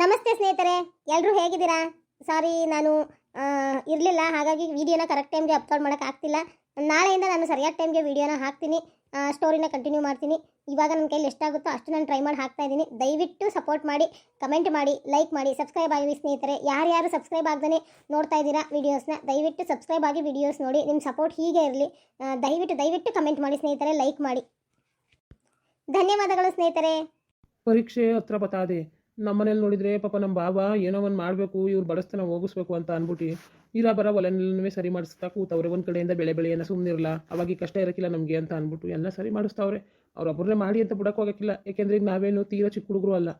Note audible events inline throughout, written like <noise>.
ನಮಸ್ತೆ ಸ್ನೇಹಿತರೆ ಎಲ್ಲರೂ ಹೇಗಿದ್ದೀರಾ? ಸಾರಿ ನಾನು ಇರಲಿಲ್ಲ, ಹಾಗಾಗಿ ವಿಡಿಯೋನ ಕರೆಕ್ಟ್ ಟೈಮ್ಗೆ ಅಪ್ಲೋಡ್ ಮಾಡೋಕೆ ಆಗ್ತಿಲ್ಲ. ನಾಳೆಯಿಂದ ನಾನು ಸರಿಯಾದ ಟೈಮ್ಗೆ ವಿಡಿಯೋನ ಹಾಕ್ತೀನಿ ಸ್ಟೋರಿನ ಕಂಟಿನ್ಯೂ ಮಾಡ್ತೀನಿ. ಇವಾಗ ನನ್ನ ಕೈಲಿ ಎಷ್ಟಾಗುತ್ತೋ ಅಷ್ಟು ನಾನು ಟ್ರೈ ಮಾಡಿ ಹಾಕ್ತಾ ಇದ್ದೀನಿ. ದಯವಿಟ್ಟು ಸಪೋರ್ಟ್ ಮಾಡಿ ಕಮೆಂಟ್ ಮಾಡಿ ಲೈಕ್ ಮಾಡಿ ಸಬ್ಸ್ಕ್ರೈಬ್ ಆಗಿ ಸ್ನೇಹಿತರೆ. ಯಾರ್ಯಾರು ಸಬ್ಸ್ಕ್ರೈಬ್ ಆಗ್ದೇ ನೋಡ್ತಾ ಇದ್ದೀರಾ ವೀಡಿಯೋಸ್ನ ದಯವಿಟ್ಟು ಸಬ್ಸ್ಕ್ರೈಬ್ ಆಗಿ ವೀಡಿಯೋಸ್ ನೋಡಿ. ನಿಮ್ಮ ಸಪೋರ್ಟ್ ಹೀಗೆ ಇರಲಿ. ದಯವಿಟ್ಟು ದಯವಿಟ್ಟು ಕಮೆಂಟ್ ಮಾಡಿ ಸ್ನೇಹಿತರೆ ಲೈಕ್ ಮಾಡಿ. ಧನ್ಯವಾದಗಳು ಸ್ನೇಹಿತರೆ. ಪರೀಕ್ಷೆ ಹತ್ರ ಬತ್ತಾದೆ ನಮ್ಮನೇಲಿ ನೋಡಿದರೆ ಪಾಪ ನಮ್ಮ ಬಾಬಾ ಏನೋ ಒಂದು ಮಾಡಬೇಕು, ಇವ್ರು ಬಡಸ್ತನ ಹೋಗಿಸ್ಬೇಕು ಅಂತ ಅಂದ್ಬಿಟ್ಟು ಇಲ್ಲ ಬರ ಹೊಲನೂ ಸರಿ ಮಾಡಿಸ್ತಾ ಕೂತವ್ರೆ, ಒಂದು ಕಡೆಯಿಂದ ಬೆಳೆ ಬೆಳೆಯನ್ನ ಸುಮ್ಮನಿರಲ್ಲ ಅವಾಗ ಕಷ್ಟ ಇರೋಕ್ಕಿಲ್ಲ ನಮಗೆ ಅಂತ ಅಂದ್ಬಿಟ್ಟು ಎಲ್ಲ ಸರಿ ಮಾಡಿಸ್ತಾವ್ರೆ. ಅವ್ರೊಬ್ಬರನ್ನೇ ಮಾಡಿ ಅಂತ ಬಿಡಕ್ಕೆ ಹೋಗೋಕ್ಕಿಲ್ಲ ಯಾಕೆಂದ್ರೆ ಈಗ ನಾವೇನು ತೀರಾ ಚಿಕ್ಕ ಹುಡುಗರು ಅಲ್ಲ.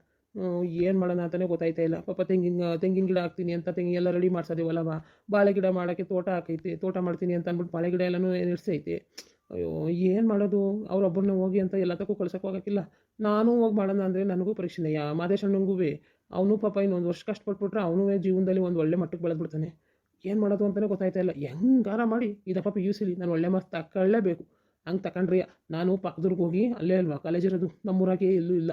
ಏನು ಮಾಡೋಣ ಅಂತಲೇ ಗೊತ್ತಾಯ್ತಾ ಇಲ್ಲ. ಪಾಪ ತೆಂಗಿನ ತೆಂಗಿನ ಗಿಡ ಹಾಕ್ತೀನಿ ಅಂತ ತೆಂಗಿನ ಎಲ್ಲ ರೆಡಿ ಮಾಡ್ಸೋದೇವಲ್ಲವ ಬಾಳೆ ಗಿಡ ಮಾಡೋಕ್ಕೆ ತೋಟ ಹಾಕೈತೆ, ತೋಟ ಮಾಡ್ತೀನಿ ಅಂತ ಅಂದ್ಬಿಟ್ಟು ಬಾಳೆ ಗಿಡ ಎಲ್ಲನೂ ನಡೆಸೈತೆ ಅಯ್ಯೋ, ಏನು ಮಾಡೋದು? ಅವ್ರೊಬ್ಬರನ್ನ ಹೋಗಿ ಅಂತ ಎಲ್ಲದಕ್ಕೂ ಕಳ್ಸೋಕೆ ಹೋಗೋಕ್ಕಿಲ್ಲ ನಾನು ಹೋಗಿ ಮಾಡೋಣ ಅಂದರೆ ನನಗೂ ಪರೀಕ್ಷೆನೇ. ಯಾ ಮಾದೇಶ್ ಅಣ್ಣಂಗೂ ಅವನು ಪಾಪ ಇನ್ನೊಂದು ವರ್ಷ ಕಷ್ಟಪಟ್ಬಿಟ್ರೆ ಅವನು ಜೀವನದಲ್ಲಿ ಒಂದು ಒಳ್ಳೆ ಮಟ್ಟಕ್ಕೆ ಬೆಳೆದ್ಬಿಡ್ತಾನೆ. ಏನು ಮಾಡೋದು ಅಂತಲೇ ಗೊತ್ತಾಯ್ತಾ ಇಲ್ಲ. ಹೆಂಗಾರ ಮಾಡಿ ಇದಪ್ಪ ಪಾಪ ಯು ಸಿಲಿ ನಾನು ಒಳ್ಳೆ ಮಾರ್ಕ್ಸ್ ತಗೊಳ್ಳೇಬೇಕು ಹಂಗೆ ತಗೊಂಡ್ರಿ ನಾನು ಪಕ್ಕದೂರ್ಗೆ ಹೋಗಿ ಅಲ್ಲೇ ಅಲ್ವಾ ಕಾಲೇಜ್ ಇರೋದು. ನಮ್ಮೂರಾಗೆ ಎಲ್ಲೂ ಇಲ್ಲ.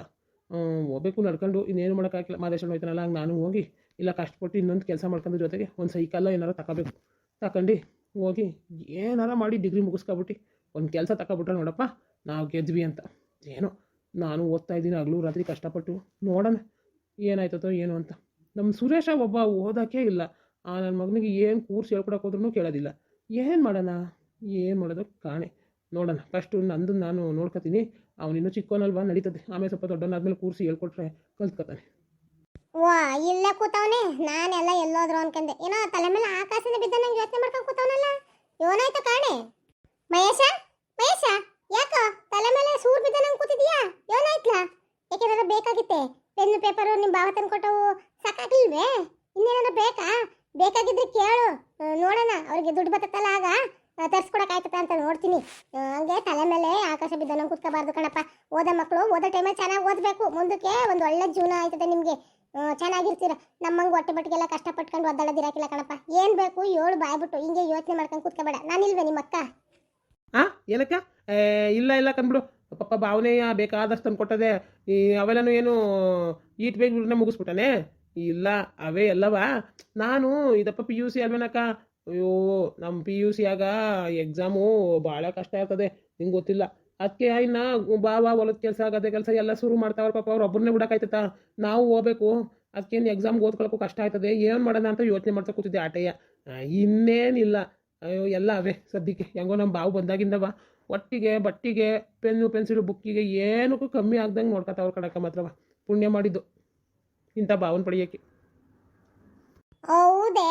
ಹೋಗ್ಬೇಕು ನಡ್ಕೊಂಡು. ಇನ್ನೇನು ಮಾಡೋಕ್ಕಾಗಿಲ್ಲ ಮಾದೇಶಣ್ಣ ಹೋಯ್ತಾನಲ್ಲ, ಹಂಗೆ ನಾನು ಹೋಗಿ ಇಲ್ಲ ಕಷ್ಟಪಟ್ಟು ಇನ್ನೊಂದು ಕೆಲಸ ಮಾಡ್ಕೊಂಡು ಜೊತೆಗೆ ಒಂದು ಸೈಕಲ್ಲ ಏನಾರ ತಗೋಬೇಕು ತಗೊಂಡು ಹೋಗಿ ಏನಾರ ಮಾಡಿ ಡಿಗ್ರಿ ಮುಗಿಸ್ಕೊಬಿಟ್ಟು ಒಂದು ಕೆಲಸ ತಗೊಬಿಟ್ರೆ ನೋಡಪ್ಪ, ನಾವು ಗೆದ್ವಿ ಅಂತ. ಏನೋ, ನಾನು ಓದ್ತಾ ಇದ್ದೀನಿ, ಹಗಲು ರಾತ್ರಿ ಕಷ್ಟಪಟ್ಟು ನೋಡೋಣ, ಏನಾಯ್ತದೋ ಏನು ಅಂತ. ನಮ್ಮ ಸುರೇಶ ಒಬ್ಬ ಓದೋಕ್ಕೆ ಇಲ್ಲ. ಆ ನನ್ನ ಮಗನಿಗೆ ಏನು ಕೂರ್ಸಿ ಹೇಳ್ಕೊಡಕ್ಕೆ ಹೋದ್ರೂ ಕೇಳೋದಿಲ್ಲ. ಏನು ಮಾಡೋಣ? ಏನು ಮಾಡೋದು ಕಾಣೆ. ನೋಡೋಣ ಫಸ್ಟು ನಂದು ನಾನು ನೋಡ್ಕೊತೀನಿ. ಇನ್ನೂ ಚಿಕ್ಕವನಲ್ವಾ ನಡೀತದೆ. ಆಮೇಲೆ ಸ್ವಲ್ಪ ದೊಡ್ಡವನಾದ್ಮೇಲೆ ಕೂರಿಸಿ ಹೇಳ್ಕೊಟ್ರೆ ಕಲ್ತ್ಕೊತಾನೆ. ವಾ, ಇಲ್ಲೇ ಕೂತವನೆ. ನಾನೆಲ್ಲ ಎಲ್ಲೋದ್ರು ಅನ್ಕಂದೆ ಏನೋ ತಲೆ ಮೇಲೆ ಆಕಾಶನ ಬಿದ್ದ ನಂಗೆ ಯೋಚನೆ ಮಾಡ್ಕೊಂಡು ಕೂತವನಲ್ಲ. ಏನಾಯ್ತು ಕಾಣೆ? ಮಹೇಶ? ಮಹೇಶ ಯಾಕ? ತಲೆ ಮೇಲೆ ಸೂರ್ ಬಿದ್ದಂಗೆ ಕೂತಿದ್ಯಾ? ಏನಾಯ್ತಲ್ಲ ಯಾಕೆನಾರ ಬೇಕಾಗಿತ್ತೆ? ಪೆನ್ ಪೇಪರು ನಿಮ್ಮ ಭಾವ ತಂದ್ಕೊಟ್ಟವು ಸಾಕಾಗ್ಲಿಲ್ವೇ? ಇನ್ನೇನಾದ್ರು ಬೇಕಾ? ಬೇಕಾಗಿದ್ರೆ ಕೇಳು. ನೋಡೋಣ. ಅವ್ರಿಗೆ ದುಡ್ಡು ಬರ್ತಲ್ಲ ಆಗ? ತರ್ಸ್ಕೊಡಕ್ಕಾಯ್ತದ ಅಂತ ನೋಡ್ತೀನಿ. ಹಂಗೆ ತಲೆ ಮೇಲೆ ಆಕಾಶ ಬಿದ್ದ ನಂಗೆ ಕೂತ್ಕೋಬಾರ್ದು ಕಣಪ್ಪ. ಓದೋ ಮಕ್ಕಳು ಓದೋ ಟೈಮಲ್ಲಿ ಚೆನ್ನಾಗಿ ಓದಬೇಕು. ಮುಂದಕ್ಕೆ ಒಂದು ಒಳ್ಳೆ ಜೀವನ ಆಯ್ತದೆ ನಿಮಗೆ. ಚೆನ್ನಾಗಿರ್ತೀರ. ನಮ್ಮಂಗೆ ಹೊಟ್ಟೆ ಬಟ್ಟಿಗೆಲ್ಲ ಕಷ್ಟಪಟ್ಕೊಂಡು ಒದ್ದಾಡೋದಿರಾಕಿಲ್ಲ ಕಣಪ್ಪ. ಏನು ಬೇಕು? ಏಳು ಬಾಯ್ಬಿಟ್ಟು ಹಿಂಗೆ ಯೋಚನೆ ಮಾಡ್ಕೊಂಡು ಕೂತ್ಕೋಬೇಡ. ನಾನಿಲ್ವೇ ನಿಮ್ಮ ಅಕ್ಕ ಹಾಂ ಏನಕ್ಕ? ಇಲ್ಲ ಇಲ್ಲ ಕಂದ್ಬಿಡು ಪಪ್ಪ ಭಾವನೆಯ ಬೇಕಾದಷ್ಟು ತಂದು ಕೊಟ್ಟದೆ. ಈ ಅವೆಲ್ಲನೂ ಏನು ಈಟ್ ಬೇಗ ಮುಗಿಸ್ಬಿಟ್ಟಾನೆ? ಇಲ್ಲ, ಅವೇ ಎಲ್ಲವಾ? ನಾನು ಇದಪ್ಪ ಪಿ ಯು ಸಿ ಅಲ್ವೇನಕ್ಕ? ಅಯ್ಯೋ ನಮ್ಮ ಪಿ ಯು ಸಿಯಾಗ ಎಕ್ಸಾಮು ಭಾಳ ಕಷ್ಟ ಆಗ್ತದೆ. ನಿಂಗೆ ಗೊತ್ತಿಲ್ಲ. ಅದಕ್ಕೆ ಇನ್ನ ಬಾವ ಹೊಲದ ಕೆಲಸ ಆಗದೆ ಕೆಲಸ ಎಲ್ಲ ಶುರು ಮಾಡ್ತಾವ್ರ ಪಾಪ ಅವ್ರು ಒಬ್ಬರನ್ನೇ ಬಿಡಕ್ಕಾಯ್ತದ ನಾವು ಹೋಗ್ಬೇಕು. ಅದಕ್ಕೇನು ಎಕ್ಸಾಮ್ಗೆ ಓದ್ಕೊಳ್ಳೋಕ್ಕೂ ಕಷ್ಟ ಆಯ್ತದೆ ಏನು ಮಾಡೋಣ ಅಂತ ಯೋಚನೆ ಮಾಡ್ತಾ ಕೂತಿದ್ದೆ ಆಟಯ್ಯ. ಇನ್ನೇನಿಲ್ಲ. ಅಯ್ಯೋ, ಎಲ್ಲ ಅವೇ ಸದ್ಯಕ್ಕೆ. ಹೆಂಗೋ ನಮ್ಮ ಬಾವು ಬಂದಾಗಿಂದವ ಒಟ್ಟಿಗೆ, ಬಟ್ಟಿಗೆ, ಪೆನ್ನು, ಪೆನ್ಸಿಲು, ಬುಕ್ಕಿಗೆ ಏನಕ್ಕೂ ಕಮ್ಮಿ ಆಗ್ದಂಗೆ ನೋಡ್ಕೊತಾವ್ರ ಕಡಕ ಮಾತ್ರವ ಪುಣ್ಯ ಮಾಡಿದ್ದು. ಇಂಥ ಬಾವನ್ ಪಡೆಯೋಕ್ಕೆ. ಹೌದೇ,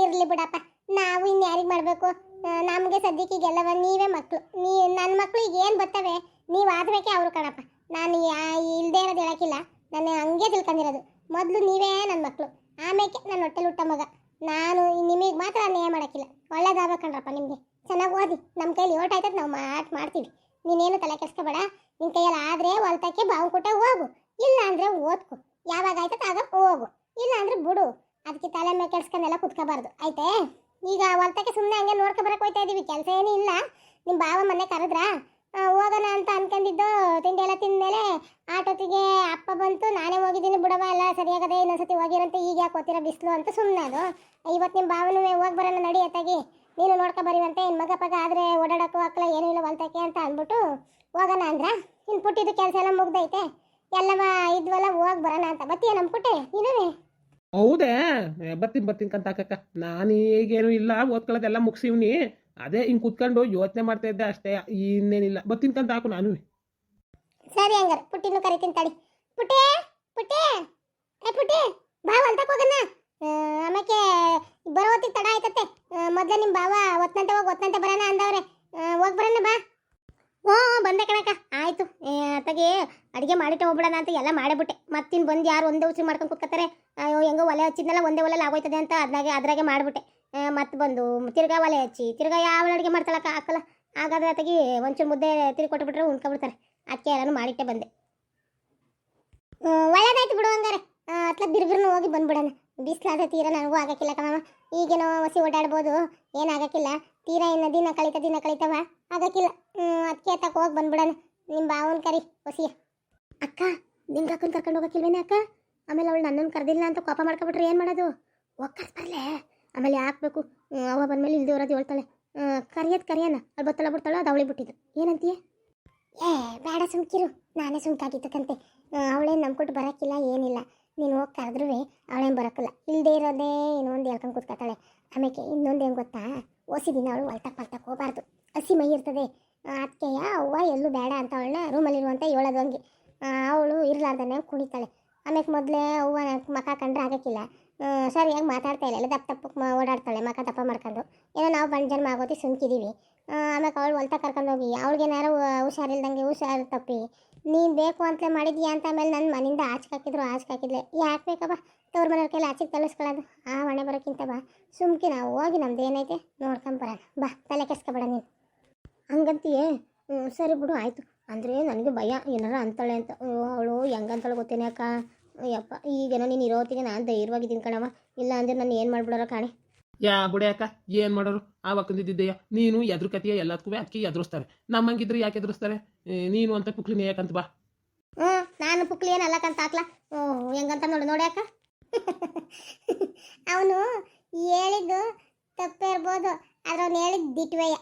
ಇರ್ಲಿ ಬಿಡಪ್ಪ. ನಾವು ಇನ್ನು ಯಾರಿಗೆ ಮಾಡಬೇಕು? ನಮಗೆ ಸದ್ಯಕ್ಕೆ ಗೆಲ್ಲವ ನೀವೇ ಮಕ್ಕಳು ನೀ ನನ್ನ ಮಕ್ಕಳು ಈಗ ಏನು ಬರ್ತವೆ ನೀವು ಆದ್ಬೇಕೆ ಅವರು ಕಣಪ್ಪ. ನಾನು ಇಲ್ಲದೆ ಇರೋದು ಹೇಳೋಕ್ಕಿಲ್ಲ. ನಾನು ಹಂಗೆ ತಿಳ್ಕೊಂಡಿರೋದು. ಮೊದಲು ನೀವೇ ನನ್ನ ಮಕ್ಕಳು ಆಮೇಲೆ ನನ್ನ ಹೊಟ್ಟೆಲಿ ಹುಟ್ಟ ಮಗ. ನಾನು ನಿಮಗೆ ಮಾತ್ರ ಅನ್ಯಾಯ ಮಾಡೋಕ್ಕಿಲ್ಲ. ಒಳ್ಳೇದಾಗಬೇಕಣ್ರಪ್ಪ ನಿಮಗೆ. ಚೆನ್ನಾಗಿ ಓದಿ. ನಮ್ಮ ಕೈಲಿ ಆಯ್ತದೆ ನಾವು ಮಾತು ಮಾಡ್ತೀವಿ. ನೀನೇನು ತಲೆ ಕೆಡ್ಸ್ಕೊಬೇಡ. ನಿನ್ನ ಕೈಯಲ್ಲಿ ಆದರೆ ಹೊಲ್ತಕ್ಕೆ ಬಾವು ಕೊಟ್ಟ ಹೋಗು. ಇಲ್ಲ ಅಂದರೆ ಓದ್ಕು. ಯಾವಾಗ ಆಯ್ತದೆ ಆಗ ಹೋಗು. ಇಲ್ಲ ಅಂದರೆ ಬಿಡು. ಅದಕ್ಕೆ ತಲೆ ಮೇಲೆ ಕೆಡ್ಸ್ಕೊಂಡೆಲ್ಲ ಕುತ್ಕೋಬಾರ್ದು. ಆಯ್ತೇ? ಈಗ ಹೊಲ್ತಕ್ಕೆ ಸುಮ್ಮನೆ ಹಂಗೆ ನೋಡ್ಕೊಬರಕ್ಕೆ ಹೋಯ್ತಾ ಇದ್ದೀವಿ ಕೆಲಸ ಏನೂ ಇಲ್ಲ. ನಿಮ್ಮ ಬಾವ ಮೊನ್ನೆ ಕರೆದ್ರಾ? ಹೋಗೋಣ ಅಂತ ಅನ್ಕೊಂಡಿದ್ದು. ತಿಂಡಿ ಎಲ್ಲ ತಿಂದಮೇಲೆ ಆಟೋತಿಗೆ ಅಪ್ಪ ಬಂತು. ನಾನೇ ಹೋಗಿದ್ದೀನಿ ಬಿಡವ ಎಲ್ಲ ಸರಿಯಾಗದೆ ಇನ್ನೊಂದ್ಸತಿ ಹೋಗಿರಂತೆ, ಈಗ ಯಾಕೆ ಓದ್ತಿರೋ ಬಿಸಿಲು ಅಂತ ಸುಮ್ಮನೆ ಅದು. ಇವತ್ತು ನಿಮ್ಮ ಭಾವನೂ ಹೋಗಿ ಬರೋಣ ನಡಿ ಅತ್ತಾಗಿ. ನೀನು ನೋಡ್ಕೊ ಬರೀವಂತೆ ಇನ್ನು ಮಗ ಪಗ ಆದರೆ ಓಡಾಡೋಕ್ಕೂ ಹಾಕಲ್ಲ ಏನೂ ಇಲ್ಲ ಹೊಲ್ತಕ್ಕೆ ಅಂತ ಅಂದ್ಬಿಟ್ಟು ಹೋಗೋಣ ಅಂದ್ರೆ. ಇನ್ನು ಪುಟ್ಟಿದ್ದು ಕೆಲಸ ಎಲ್ಲ ಮುಗ್ದೈತೆ. ಎಲ್ಲವ ಇದ್ವಲ್ಲ, ಹೋಗಿ ಬರೋಣ ಅಂತ. ಬತ್ತೀಯ ನಮ್ಮ ಪುಟ್ಟೆ? ನೀನೇ ಹೌದೇ. ಬರ್ತೀನಿ ಬರ್ತೀನಿ ಕಂತ ಹಾಕಕ್ಕ ನಾನು ಈಗೇನು ಇಲ್ಲ, ಓದ್ಕೊಳ್ಳೋದೆಲ್ಲ ಮುಗಿಸಿವ್ನಿ ಅದೇ ಹಿಂಗೆ ಕುತ್ಕೊಂಡು ಯೋಚನೆ ಮಾಡ್ತಾ ಇದ್ದೆ ಅಷ್ಟೇ, ಇನ್ನೇನಿಲ್ಲ. ಬರ್ತೀನಿ ಕಂತ ಹಾಕು ನಾನು. ಸರಿ ಹಂಗಾರೆ, ಪುಟ್ಟಿನೂ ಕರಿತೀನಿ ತಡಿ. ಪುಟ್ಟೆ ಪುಟ್ಟೆ, ಏ ಪುಟ್ಟೆ ಬಾ ಹೊಲ್ತಕ್ಕೆ ಹೋಗಣ ಆಮೇಲೆ ಬರೋ ಹೊತ್ತಿಗೆ ತಡ ಆಯ್ತತ್ತೆ. ಮೊದಲೇ ನಿಮ್ಮ ಬಾವ ಒತ್ತಂತೆ ಹೋಗಿ ಒತ್ತಂತೆ ಬರೋಣ ಅಂದವ್ರೆ. ಹೋಗಿ ಬರೋಣ ಬಾ. ಓ ಬಂದೆ ಕಣಕ್ಕ. ಆಯಿತು. ಅತ್ತಗೆ ಅಡುಗೆ ಮಾಡಿಟ್ಟು ಹೋಗ್ಬಿಡೋಣ ಅಂತ ಎಲ್ಲ ಮಾಡಿಬಿಟ್ಟೆ. ಮತ್ತಿನ್ ಬಂದು ಯಾರು ಒಂದೇ ಉಸಿರು ಮಾಡ್ಕೊಂಡು ಕುತ್ಕೋತಾರೆ ಅಯ್ಯೋ, ಹೆಂಗೋ ಒಲೆ ಹಚ್ಚಿದ್ನಲ್ಲ, ಒಂದೇ ಒಲೆ ಆಗೋಯ್ತದೆ ಅಂತ ಅದ್ರಾಗೆ ಅದ್ರಾಗೆ ಮಾಡಿಬಿಟ್ಟೆ. ಮತ್ತೆ ಬಂದು ತಿರ್ಗಾ ಒಲೆ ಹಚ್ಚಿ, ತಿರ್ಗಾ ಯಾವ ಅಡುಗೆ ಮಾಡ್ತಾಳಕ್ಕ ಹಾಕಲ್ಲ ಹಾಗಾದ್ರೆ ಅತ್ತಗೆ ಒಂಚೂರು ಮುದ್ದೆ ತಿರುಗಿ ಕೊಟ್ಬಿಟ್ರೆ ಉಣ್ಕೊಬಿಡ್ತಾರೆ. ಅದಕ್ಕೆ ಎಲ್ಲಾನು ಮಾಡಿಟ್ಟೆ ಬಂದೆ. ಒಳ್ಳೇದಾಯ್ತು ಬಿಡು ಹಂಗಾರೆ. ಅತ್ಲ ಬಿರ್ಬಿರ್ನು ಹೋಗಿ ಬಂದ್ಬಿಡೋಣ. ಬಿಸಿಲಾದ ತೀರ ನನಗೂ ಆಗಕ್ಕಿಲ್ಲ ಕಣವ ಈಗೇನೋ ಹೊಸಿ ಓಡಾಡ್ಬೋದು. ಏನಾಗಕ್ಕಿಲ್ಲ ತೀರ ಇನ್ನು ದಿನ ಕಳೀತಾ, ದಿನ ಕಳೀತಾವ. ಆಗಕ್ಕಿಲ್ಲ. ಅದಕ್ಕೆ ತಕ ಹೋಗಿ ಬಂದ್ಬಿಡೋಣ. ನಿಮ್ಮ ಬಾವನ್ ಕರಿ ಹೊಸಿಯ ಅಕ್ಕ ನಿಮ್ಗೆ ಅಕ್ಕನ ಕರ್ಕೊಂಡು ಹೋಗಕ್ಕಿಲ್ವೇನೆ ಅಕ್ಕ? ಆಮೇಲೆ ಅವಳು ನನ್ನನ್ನು ಕರೆದಿಲ್ಲ ಅಂತ ಕೋಪ ಮಾಡ್ಕೊಬಿಟ್ರೆ ಏನು ಮಾಡೋದು? ಒಕ್ಕರ್ಸ್ ಬರಲೆ. ಆಮೇಲೆ ಹಾಕ್ಬೇಕು. ಅವ ಬಂದ್ಮೇಲೆ ಇಲ್ದೇ ಇರೋದು ಹೇಳ್ತಾಳೆ. ಕರಿಯೋದು ಕರಿಯೋಣ ಅಲ್ಲಿ ಬತ್ತಳ ಬಿಡ್ತಾಳೋ ಅದು ಅವಳಿಗೆ ಬಿಟ್ಟಿದ್ದು. ಏನಂತೀಯ? ಏ, ಬೇಡ ಸುಮ್ಕಿರು. ನಾನೇ ಸುಮ್ಕಾಗಿದ್ದಕ್ಕಂತೆ. ಅವಳೇನು ನಂಬ್ಕೊಟ್ಟು ಬರೋಕ್ಕಿಲ್ಲ ಏನಿಲ್ಲ. ನೀನು ಹೋಗಿ ಕರೆದ್ರೂ ಅವಳೇನು ಬರೋಕ್ಕಿಲ್ಲ ಇಲ್ಲದೆ ಇರೋದೇ ಇನ್ನೊಂದು ಹೇಳ್ಕೊಂಡು ಕೂತ್ಕೊತಾಳೆ. ಆಮೇಲೆ ಇನ್ನೊಂದು ಏನು ಗೊತ್ತಾ? ಓಸಿ ದಿನ ಅವಳು ಹೊಲ್ಟಕ್ಕೆ ಪಳ್ತಾ ಹೋಗಬಾರ್ದು. ಹಸಿ ಮೈ ಇರ್ತದೆ. ಅದಕ್ಕೆಯ ಅವ್ವ ಎಲ್ಲೂ ಬೇಡ ಅಂತ ಅವಳನ್ನ ರೂಮಲ್ಲಿರುವಂತ ಹೇಳೋದು ಹಂಗೆ. ಅವಳು ಇರಲಾರ್ದನೆ ಕುಣಿತಾಳೆ. ಆಮೇಲೆ ಮೊದಲೇ ಅವ್ವ ಮಕ ಕಂಡ್ರೆ ಆಗಕ್ಕಿಲ್ಲ. ಆ, ಹೆಂಗೆ ಮಾತಾಡ್ತಾ ಇಲ್ಲ. ಎಲ್ಲ ದಪ್ಪ ಮ- ಓಡಾಡ್ತಾಳೆ ಮಕ್ಕ ದಪ್ಪ ಮಾಡ್ಕೊಂಡು. ಏನೋ ನಾವು ಬಣ್ಣ ಜನ್ಮ ಆಗೋತಿ ಸುಮ್ಕಿದ್ದೀವಿ ಆಮೇಲೆ ಅವಳು ಹೊಲ್ತ ಕರ್ಕೊಂಡು ಹೋಗಿ ಅವಳಿಗೇನಾರು ಹುಷಾರಿಲ್ದಂಗೆ ಹುಷಾರು ತಪ್ಪಿ. ನೀನು ಬೇಕು ಅಂತಲೇ ಮಾಡಿದ್ಯಾ ಅಂತ ಆಮೇಲೆ ನನ್ನ ಮನೆಯಿಂದ ಆಚೆ ಹಾಕಿದ್ರು ಆಚೆ ಹಾಕಿದ್ಲೆ. ಯಾಕೆ ಬೇಕಪ್ಪ ತವ್ರ ಮನೆಯವ್ರ ಕೈಲಿ ಆಚೆಗೆ ತಳಿಸ್ಕೊಳ್ಳೋದು ಆ ಮನೆ ಬರೋಕ್ಕಿಂತ ಬಾ. ಸುಮ್ಕಿ ನಾವು ಹೋಗಿ ನಮ್ದು ಏನೈತೆ ನೋಡ್ಕೊಂಬರೋಣ ಬಾ ತಲೆ ಕೆಸ್ಕೊಬೇಡ ನೀನು. ಹಂಗಂತೀಯೇ? ಸರಿ ಬಿಡು ಆಯಿತು. ಅಂದರೆ ನನಗೆ ಭಯ ಏನಾರ ಅಂತಾಳೆ ಅಂತ. ಅವಳು ಹೆಂಗಂತಾಳೆ ಗೊತ್ತೇನೆ ಅಕ್ಕ? ಅಯ್ಯಪ್ಪ ಈಗೇನೋ ನೀನು ಇರೋತ್ತಿಗೆ ನಾನು ಧೈರ್ಯವಾಗಿದ್ದೀನಿ ಕಣವ ಇಲ್ಲ ಅಂದ್ರೆ ನಾನು ಏನು ಮಾಡ್ಬಿಡೋರ ಕಾಣೆ. ಯಾ ಬುಡೆ ಅಕ್ಕ ಏನು ಮಾಡೋರು? ಆವಕ್ಕಂದಿದ್ದೆಯ ನೀನು ಎದುರುಕತಿಯ ಎಲ್ಲದಕ್ಕೂ ಅದಕ್ಕೆ ಎದುರಿಸ್ತಾರೆ. ನಮ್ಮಂಗಿದ್ರೆ ಯಾಕೆ ಎದುರಿಸ್ತಾರೆ? ನೀನು ಅಂತ ಕುಕ್ಲಿನ ಯಾಕಂತ ಬಾ. ಹ್ಞೂ ನಾನು ಪುಕ್ಲಿ ಏನಲ್ಲ ಕಂತ ಹಾಕ್ಲಾ ಹೆಂಗಂತ ನೋಡು ನೋಡಿ ಅಕ್ಕ. <laughs> ಅವನು ಹೇಳಿದ್ದು ತಪ್ಪೇ ಇರ್ಬೋದು ಆದ್ರೆ ಅವ್ನು ಹೇಳಿದ್ದು ದಿಟ್ವಯ್ಯ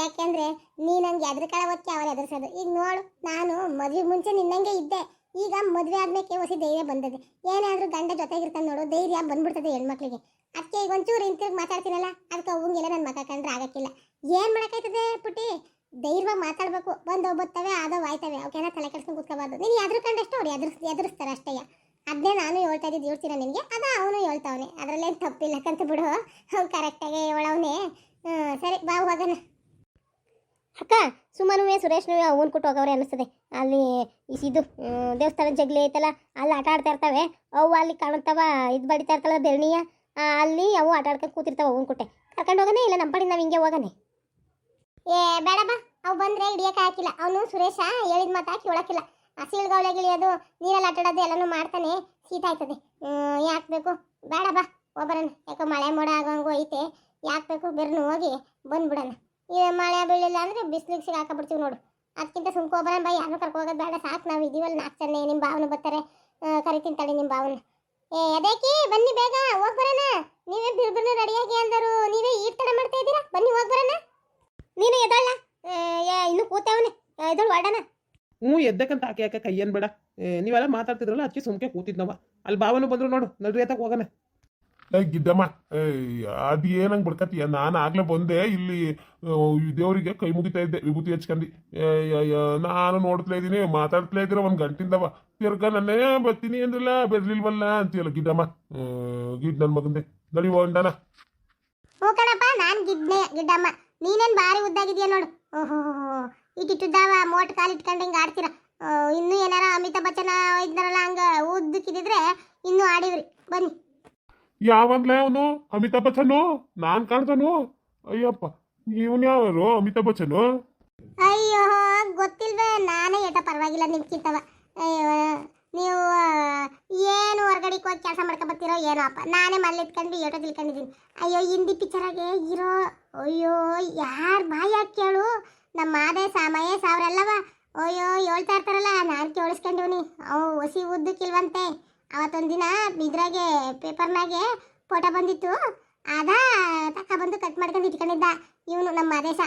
ಯಾಕೆಂದ್ರೆ ನೀನು ನಂಗೆ ಎದ್ರ ಕಡೆ ಹೊತ್ತಿ ಅವ್ರು ಎದುರಿಸೋದು. ಈಗ ನೋಡು ನಾನು ಮದುವೆ ಮುಂಚೆ ನಿನ್ನಂಗೆ ಇದ್ದೆ. ಈಗ ಮದುವೆ ಆದ್ಮೇಲೆ ಹೊಸಿ ಧೈರ್ಯ ಬಂದದೆ ಏನಾದರೂ ಗಂಡ ಜೊತೆಗಿರ್ತಾನೆ ನೋಡು, ಧೈರ್ಯ ಬಂದ್ಬಿಡ್ತದೆ ಹೆಣ್ಮಕ್ಳಿಗೆ. ಅದಕ್ಕೆ ಈಗ ಒಂಚೂರು ಇಂತಿರ್ಗಿ ಮಾತಾಡ್ತೀನಲ್ಲ ಅದಕ್ಕೆ ಅವಂಗೆಲ್ಲ ನನ್ನ ಮಗ ಕಂಡ್ರೆ ಆಗಕ್ಕಿಲ್ಲ. ಏನು ಮಾಡೋಕ್ಕಾಯ್ತದೆ ಪುಟ್ಟಿ? ಧೈರ್ಯವಾಗಿ ಮಾತಾಡಬೇಕು. ಬಂದು ಬರ್ತವೆ ಆದೋ ಆಯ್ತವೆ ಅವಕ್ಕೆಲ್ಲ ತಲೆ ಕೆಡ್ಸ್ಕೊಂಡು ಕೂತ್ಕೋಬಾರ್ದು. ನೀನು ಯಾದ್ರೂ ಕಂಡಷ್ಟು ಅವ್ರು ಎದುರಿಸ್, ಎದುರಿಸ್ತಾರೆ ಅಷ್ಟೇ. ಅದನ್ನೇ ನಾನು ಹೇಳ್ತಾ ಇದ್ದಿದ್ದು ನಿನಗೆ. ಅದ ಅವನು ಹೇಳ್ತಾವನೆ. ಅದರಲ್ಲೇನು ತಪ್ಪಿಲ್ಲ ಕಂತ ಬಿಡು ಅವ್ನು ಕರೆಕ್ಟಾಗಿ ಹೇಳವನೇ. ಸರಿ, ಬಾ ಹೋಗೋಣ. ಅಕ್ಕ ಸುಮ್ಮನುವೆ ಸುರೇಶ್ನುವೆ ಅವನ್ ಕೊಟ್ಟು ಹೋಗವ್ರೆ ಅನಿಸ್ತದೆ ಅಲ್ಲಿ ಈ ಇದು ಹ್ಮ್, ದೇವಸ್ಥಾನ ಜಗ್ಲಿ ಐತಲ್ಲ ಅಲ್ಲಿ ಆಟ ಆಡ್ತಾ ಇರ್ತಾವೆ. ಅವು ಅಲ್ಲಿ ಕಾಣುತ್ತವ ಇದು ಬಡಿತಾ ಇರ್ತಲ್ಲ ಬೆರಣಿಯ ಅಲ್ಲಿ ಅವು ಆಟ ಆಡ್ಕೊಂಡು ಕೂತಿರ್ತಾವ ಅವನ್ ಕೊಟ್ಟೆ. ಕರ್ಕೊಂಡು ಹೋಗನೆ ಇಲ್ಲ ನಮ್ಮ ಪಡಿ ನಾವು ಹಿಂಗೆ ಹೋಗನೆ? ಏ ಬೇಡ ಬಾ ಅವು ಬಂದ್ರೆ ಹಿಡಿಯಕ್ಕೆ ಹಾಕಿಲ್ಲ. ಅವನು ಸುರೇಶ ಹೇಳಿದ ಮಾತು ಹಾಕಿ ಒಳಕಿಲ್ಲ ಹಸಿಲ್ಗೌಳೆ ಗಿಳಿಯೋದು ನೀರಲ್ಲಿ ಆಟ ಆಡೋದು ಎಲ್ಲನೂ ಮಾಡ್ತಾನೆ ಶೀತ ಆಯ್ತದೆ. ಯಾಕೆ ಬೇಕು? ಬೇಡ ಬಾ ಒಬ್ಬರನ್ನ ಯಾಕೋ ಮಳೆ ಮೋಡ ಆಗಂಗು ಐತೆ. ಯಾಕೆ ಬೇಕು? ಬೆರ್ನು ಹೋಗಿ ಬಂದ್ಬಿಡೋಣ. ಈ ಮಳೆ ಬೀಳಿಲ್ಲ ಅಂದ್ರೆ ಬಿಸಿಲಿಗೆ ಸಿಗ ಹಾಕಬಿಡ್ತೀವಿ ನೋಡು. ಅದಕ್ಕಿಂತ ಸುಮ್ಕ ಹೋಗ್ಬರೋಣ ಬಾ ಯಾರನ್ನೂ ಕರ್ಕೊ ಹೋಗೋದು ಬೇಡ, ಸಾಕು ನಾವು ಇದೀವಲ್ಲ ನಾಲ್ಕು ಜನ ನಿಮ್ಮ ಭಾವನ ಬರ್ತಾರೆ. ಕರಿತೀನಿ ತಡಿ ನಿಮ್ಮ ಭಾವನ. ಏ, ಅದೇಕಿ, ಬನ್ನಿ ಬೇಗ, ಹೋಗಿ ಬರೋಣ. ನೀವೇ ಬಿರ್ಬಿರ್ನ ರೆಡಿಯಾಗಿ ಅಂದರು. ನೀವೇ ಈ ತಡ ಮಾಡ್ತಾ ಇದ್ದೀರಾ? ಬನ್ನಿ, ಹೋಗಿ ಬರೋಣ. ನೀನು ಎದ್ದಾಳ ಇನ್ನು ಕೂತವನೆ ಎದಳು ಹೊರಡಣ ಹ್ಞೂ, ಎದ್ದಕ್ಕಂತ ಆಕೆ ಯಾಕೆ ಕೈಯನ್ ಬೇಡ. ನೀವೆಲ್ಲ ಮಾತಾಡ್ತಿದ್ರಲ್ಲ ಅದಕ್ಕೆ ಸುಮ್ಕೆ ಕೂತಿದ್ನವ. ಅಲ್ಲಿ ಭಾವನು ಬಂದ್ರು ನೋಡು, ನಡ್ರಿ ಎತ್ತಕ್ಕೆ ಹೋಗೋಣ. ಏ ಗಿದ್ದಮ್ಮ ಅದು ಏನಂಗೆ ಬಿಡ್ಕತ್ತೀಯ ನಾನು ಆಗ್ಲೇ ಬಂದೆ ಇಲ್ಲಿ ದೇವರಿಗೆ ಕೈ ಮುಗಿತಾ ಇದ್ದೆ ವಿಭೂತಿ ಹಚ್ಕಂಡು ನಾನು ನೋಡ್ತಲೇ ಇದ್ದೀನಿ ಮಾತಾಡ್ತಲೇ ಇದ್ದೀರ ಒಂದು ಗಂಟಿಂದವ. ತಿರ್ಗ ನನ್ನೇ ಬರ್ತೀನಿ ಅಂದ್ರಲ್ಲ ಬರ್ಲಿಲ್ವಲ್ಲ ಗಿದ್ದಮ್ಮ ಆ, ಗಿಡ್ ನನ್ನ ಮಗಂದೆ ನಡಿ ಹೊಂಡನ ಹ್ಞೂ ಕಣಪ್ಪ ನಾನು ಗಿಡ್ನೆ ಗಿಡ್ಡಮ್ಮ. ನೀನೇನು ಭಾರಿ ಉದ್ದಾಗಿದ್ಯಾ ನೋಡು. ಓಹೋ ಇಟ್ಟಿಟ್ಟುದ್ದಾವ ಮೋಟ್ ಕಾಲು ಇಟ್ಕೊಂಡು ಹಿಂಗೆ ಆಡ್ತೀರ. ಇನ್ನೂ ಏನಾರ ಅಮಿತಾಬ್ ಬಚ್ಚನ ಇದ್ನಾರಲ್ಲ ಹಂಗೆ ಉದ್ದಕ್ಕಿದ್ರೆ ಇನ್ನೂ ಆಡಿವ್ರಿ. ಬನ್ನಿ. ಯಾವಾಗ್ಲೇ ಅವನು? ಅಮಿತಾಬ್ ಬಚ್ಚನು ನಾನ್ ಕಾಣ್ತಾನು ಅಯ್ಯಪ್ಪ, ಇವನ್ ಯಾರು? ಅಮಿತಾಬ್ ಬಚ್ಚನು? ಅಯ್ಯೋ, ಗೊತ್ತಿಲ್ವೇ, ನಾನೇ ಏಟ ಪರವಾಗಿಲ್ಲ ನಿಮ್ಗಿಂತವ ಅಯ್ಯೋ, ನೀವು, ಏನು ಹೊರಗಡೆ ಹೋಗಿ ಕೆಲಸ ಮಾಡ್ಕೊ ಬರ್ತೀರೋ ಏನೋ ಅಪ್ಪ. ನಾನೇ ಮನೇಲಿ ಇಟ್ಕೊಂಡು ಏಟೋ ತಿಳ್ಕೊಂಡಿದ್ದೀನಿ ಅಯ್ಯೋ, ಹಿಂದಿ ಪಿಕ್ಚರಾಗೆ ಇರೋ, ಅಯ್ಯೋ, ಯಾರು ಬಾಯಿ ಹಾಕಿ ಕೇಳು? ನಮ್ಮ ಮಾದೇಶ ಸಾವಿರ ಅವರೆಲ್ಲವ? ಅಯ್ಯೋ, ಹೇಳ್ತಾ ಇರ್ತಾರಲ್ಲ, ನಾನು ಕೇಳಿಸ್ಕೊಂಡಿವ್ನಿ. ಅವು, ಹೊಸಿ ಉದ್ದಕ್ಕಿಲ್ವಂತೆ. ಅವತ್ತೊಂದಿನ ಇದ್ರಾಗೆ ಪೇಪರ್ನಾಗೆ ಫೋಟೋ ಬಂದಿತ್ತು. ಅದ ತಕ್ಕ ಬಂದು ಕಟ್ ಮಾಡ್ಕೊಂಡು ಇಟ್ಕೊಂಡಿದ್ದ ಇವನು ನಮ್ಮ ಆದೇಶ.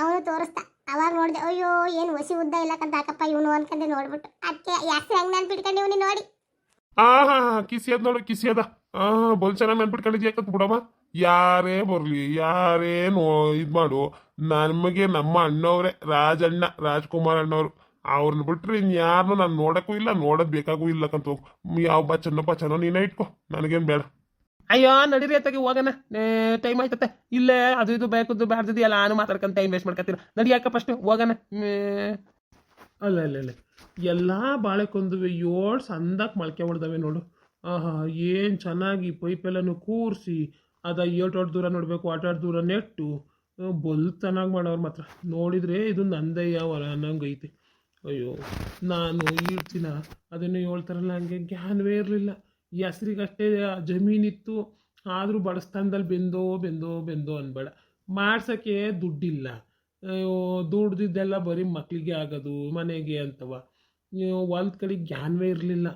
ಅವನು ತೋರಿಸ್ದ. ಅವಾಗ ನೋಡಿದೆ, ಅಯ್ಯೋ, ಏನು ಹೊಸಿ ಉದ್ದ ಇಲ್ಲ ಕಂತ ಅಕ್ಕಪ್ಪ ಇವನು ಅನ್ಕಂಡೆ ನೋಡ್ಬಿಟ್ಟು. ಅದಕ್ಕೆ ಯಾಕೆ ಹೆಂಗ್ ನೆನ್ಪಿಟ್ಕೊಂಡು ಇವನಿ ನೋಡಿ. ಆ, ಹಾ ಹಾ ಕಿಸಿಯದ್ ನೋಡು ಕಿಸಿಯದ ಆ, ಬಲ್ ಚೆನ್ನಾಗಿ ನೆನ್ಪಿಟ್ಕೊಂಡಿದ್ಯ ಯಾಕತ್ ಬಿಡಮ್ಮ. ಯಾರೇ ಬರಲಿ, ಯಾರೇ ನೋ ಇದು ಮಾಡು. ನಮಗೆ ನಮ್ಮ ಅಣ್ಣವರೇ, ರಾಜಣ್ಣ, ರಾಜ್ಕುಮಾರ್ ಅಣ್ಣವ್ರು. ಅವ್ರನ್ನ ಬಿಟ್ರೆ ಇನ್ಯಾರನ್ನೂ ನಾನು ನೋಡಕ್ಕೂ ಇಲ್ಲ ನೋಡೋದ್ ಬೇಕಾಗೂ ಇಲ್ಲ ಕಂತ ಯಾವ ಬಚ್ಚನೋ ಬಚ್ಚನೋ ನೀನೇ ಇಟ್ಕೋ ನನಗೇನ್ ಬೇಡ. ಅಯ್ಯೋ ನಡೀರಿ ಅತ್ತಾಗಿ ಹೋಗೋಣ. ಟೈಮ್ ಆಯ್ತತೆ ಇಲ್ಲೇ ಅದು ಇದು ಬೇಕದ್ದು ಬ್ಯಾಡ್ದು ಎಲ್ಲ ನಾನು ಮಾತಾಡ್ಕೊಂಡು ಟೈಮ್ ವೇಸ್ಟ್ ಮಾಡ್ಕೊತೀರ ನಡಿ ಯಾಕ ಫಸ್ಟ್ ಹೋಗೋಣ. ಅಲ್ಲ ಅಲ್ಲ ಅಲ್ಲ. ಎಲ್ಲ ಬಾಳೆಕೊಂದುವೆ ಏಳು ಸಂದಾಕ್ ಮೊಳಕೆ ಹೊಡೆದವೆ ನೋಡು. ಆಹಾ ಏನು ಚೆನ್ನಾಗಿ ಪೈಪೆಲ್ಲನೂ ಕೂರಿಸಿ ಅದ ಏಟು ಆಟ ದೂರ ನೋಡಬೇಕು ಆಟ ಆಟ ದೂರ ನೆಟ್ಟು. ಬೊಲ್ ಬಲ್ ಚೆನ್ನಾಗಿ ಮಾಡೋರು ಮಾತ್ರ. ನೋಡಿದರೆ ಇದು ನಂದಯ್ಯ ಹೊರ ಅನ್ನಂಗೈತೆ. ಅಯ್ಯೋ, ನಾನು ಈಡ್ತಿನ ಅದನ್ನು ಹೇಳ್ತಾರಲ್ಲ, ಹಂಗೆ ಜ್ಞಾನವೇ ಇರಲಿಲ್ಲ. ಹೆಸ್ರಿಗಷ್ಟೇ ಜಮೀನಿತ್ತು. ಆದರೂ ಬಡಸ್ತಾನದಲ್ಲಿ ಬೆಂದೋ ಬೆಂದೋ ಬೆಂದೋ ಅನ್ಬೇಡ. ಮಾಡ್ಸೋಕ್ಕೆ ದುಡ್ಡಿಲ್ಲ. ಅಯ್ಯೋ, ದುಡ್ದಿದ್ದೆಲ್ಲ ಬರೀ ಮಕ್ಕಳಿಗೆ ಆಗೋದು, ಮನೆಗೆ ಅಂತವ. ಹೊಲ್ದ ಕಡೆ ಜ್ಞಾನವೇ ಇರಲಿಲ್ಲ.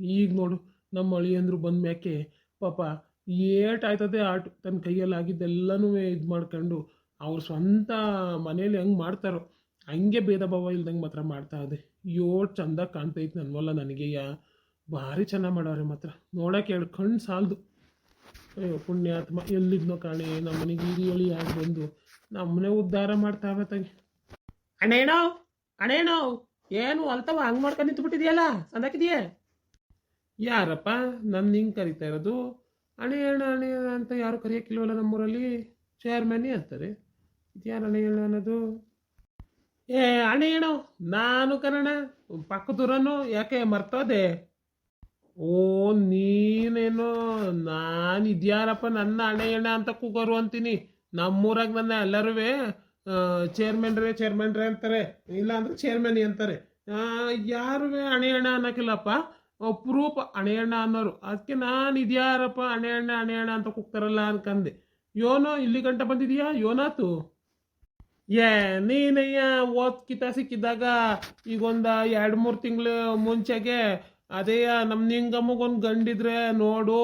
ಈಗ ನೋಡು, ನಮ್ಮ ಅಳಿಯಂದ್ರು ಬಂದ ಮ್ಯಾಕೆ ಪಾಪ ಆಯ್ತದೆ ಆಟು. ತನ್ನ ಕೈಯಲ್ಲಿ ಆಗಿದ್ದೆಲ್ಲನೂ ಇದು ಮಾಡ್ಕೊಂಡು ಅವ್ರ ಸ್ವಂತ ಮನೇಲಿ ಹೆಂಗೆ ಮಾಡ್ತಾರೋ. ಹಂಗೆ ಭೇದ ಭಾವ ಇಲ್ದಂಗೆ ಮಾತ್ರ ಮಾಡ್ತಾ ಇದೆ ಏಳು ಚಂದ ಕಾಣ್ತೈತೆ ನನ್ವಲ್ಲ ನನಗೆ ಯಾ. ಭಾರಿ ಚೆನ್ನಾಗಿ ಮಾಡವ್ರೆ ಮಾತ್ರ. ನೋಡೋಕೆ ಎರಡು ಕಣ್ಣು ಸಾಲದು. ಅಯ್ಯೋ, ಪುಣ್ಯಾತ್ಮ. ಎಲ್ಲಿದ್ನೋ ಕಾಣಿ ನಮ್ಮ ಮನೆಗೆ ಹೇಳಿ ಯಾಕೆ ಬಂದು? ನಮ್ಮನೆ ಉದ್ಧಾರ ಮಾಡ್ತಾವೆ ತಂಗಿ. ಅಣೇನೋ ಅಣೇನೋ ಏನು ಅಲ್ತವ? ಹಂಗೆ ಮಾಡ್ಕೊಂಡು ನಿಂತ್ಬಿಟ್ಟಿದ್ಯಲ್ಲ? ಸಂದಾಕಿದೆಯೇ? ಯಾರಪ್ಪ ನನ್ನ ಹಿಂಗೆ ಕರಿತಾ ಇರೋದು? ಅಣೆ ಅಣ್ಣ ಅಣೆ ಅಂತ ಯಾರು ಕರೆಯೋಕ್ಕಿಲ್ವಲ್ಲ ನಮ್ಮೂರಲ್ಲಿ? ಚೇರ್ಮನ್ನೇ ಅಂತಾರೆ. ಇದ್ಯಾರು ಅಣೆ ಅಣ್ಣ ಅನ್ನೋದು? ಏ ಅಣ್ಣೇನು ಅಣ್ಣೋ ನಾನು ಕನ್ನಡ ಪಕ್ಕದೂರನು ಯಾಕೆ ಮರ್ತೋದೆ ಓ, ನೀನೇನೋ ನಾನು ಇದ್ಯಾರಪ್ಪ ನನ್ನ ಅಣೆ ಅಣ್ಣ ಅಂತ ಕೂಗರು ಅಂತೀನಿ. ನಮ್ಮೂರಾಗ ನನ್ನ ಎಲ್ಲರೂ ಚೇರ್ಮನ್ರೇ ಚೇರ್ಮನ್ರೇ ಅಂತಾರೆ. ಇಲ್ಲ ಅಂದ್ರೆ ಚೇರ್ಮನಿ ಅಂತಾರೆ. ಯಾರು ಅಣೆ ಅಣ್ಣ ಅನ್ನೋಕ್ಕಿಲ್ಲಪ್ಪ? ಅಪರೂಪ ಅಣೆಯಣ್ಣ ಅನ್ನೋರು ಅದಕ್ಕೆ ನಾನು ಇದ್ಯಾರಪ್ಪ ಅಣೆ ಅಣ್ಣ ಅಣೆ ಅಣ್ಣ ಅಂತ ಕೂಗ್ತಾರಲ್ಲ ಅನ್ಕಂದೆ. ಯೋನೋ ಇಲ್ಲಿ ಗಂಟ ಬಂದಿದ್ಯಾ? ಯೋನಾತು? ಏ, ನೀನಯ್ಯ ಓದ್ಕಿತ ಸಿಕ್ಕಿದ್ದಾಗ ಈಗೊಂದು ಎರಡು ಮೂರು ತಿಂಗಳು ಮುಂಚೆಗೆ ಅದೇ ನಮ್ಮ ನಿಂಗಮ್ಮಗೊಂದು ಗಂಡಿದ್ರೆ ನೋಡು